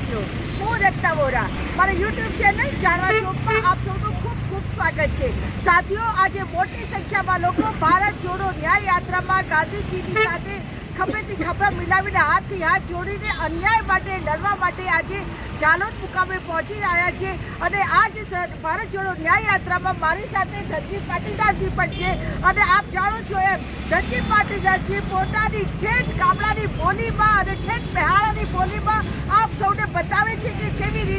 સાથીઓ હું રક્તા વોરા. મારા યુટ્યુબ ચેનલ જાણવા ચોકમાં આપ સૌનું ખૂબ ખૂબ સ્વાગત છે. સાથીઓ, આજે મોટી સંખ્યામાં લોકો ભારત જોડો ન્યાય યાત્રામાં ગાંધીજીની સાથે ખભેથી ખભા મિલાવીને હાથથી હાથ જોડીને અન્યાય માટે લડવા માટે આજે જાલોદ મુકામે પહોંચી રહ્યા છે. અને આજ ભારત જોડો ન્યાય યાત્રામાં મારી સાથે ધનજી પાટીદારજી પણ છે. અને આપ જાણો છો એમ ધનજી પાટીદારજી પોતાની ઠેઠ ગામડાની બોલીમાં અને ઠેઠ બિહારાની બોલીમાં આપ સૌને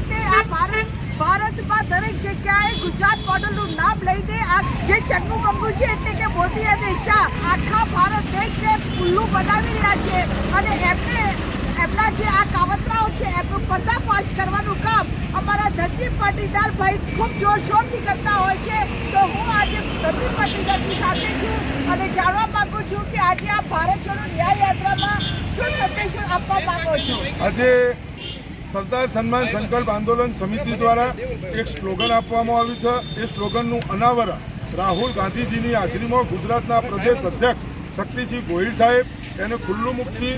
રીતે આ ભારત ભારતમાં દરેક જગ્યાએ ગુજરાત મોડલનું નામ લઈને આ જે ચંગુ બંગુ છે એટલે કે મોદી અને શાહ આખા ભારત દેશને ખુલ્લું બનાવી રહ્યા છે અને એમને એમના જે આ કાવતરાઓ છે એમનું પર્દાફાશ કરવાનું કામ અમારા ધનજી પાટીદાર ભાઈ ખૂબ જોરશોરથી કરતા હોય છે. તો હું આજે ધનજી પાટીદારની સાથે છું અને જાણવા માગું છું કે આજે આ ભારત જોડો ન્યાય યાત્રામાં શું સંદેશો આપવા માગો છો? આજે સરદાર સન્માન સંકલ્પ આંદોલન સમિતિ દ્વારા એક સ્લોગન આપવામાં આવ્યું છે. એ સ્લોગનનું અનાવરણ રાહુલ ગાંધીજીની હાજરીમાં ગુજરાતના પ્રદેશ અધ્યક્ષ શક્તિસિંહ ગોહિલ સાહેબ, એને ખુલ્લું મૂકશી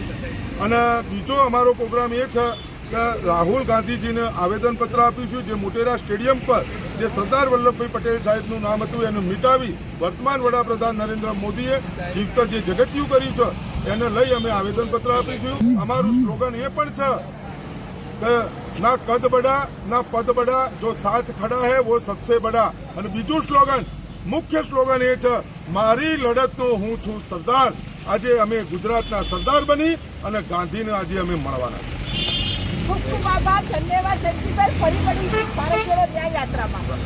અને બીજો અમારો પ્રોગ્રામ એ છે કે રાહુલ ગાંધીજીને આવેદનપત્ર આપીશું જે મોટેરા સ્ટેડિયમ પર જે સરદાર વલ્લભભાઈ પટેલ સાહેબનું નામ હતું, એને મિટાવી વર્તમાન વડાપ્રધાન નરેન્દ્ર મોદીએ જીવત જે જગત્યું કર્યું છે, એને લઈ અમે આવેદનપત્ર આપીશું અમારું સ્લોગન એ પણ છે ના કદ બડા, ના પદ બડા, જો સાથ ખડા હે, વો સબસે બડા. અને બીજું સ્લોગન, મુખ્ય સ્લોગન એ છે, મારી લડતનો હું છું સરદાર. આજે અમે ગુજરાતના સરદાર બની અને ગાંધીને આજે અમે મળવાના છીએ. ખૂબ ખૂબ આભાર, ધન્યવાદ. ફરી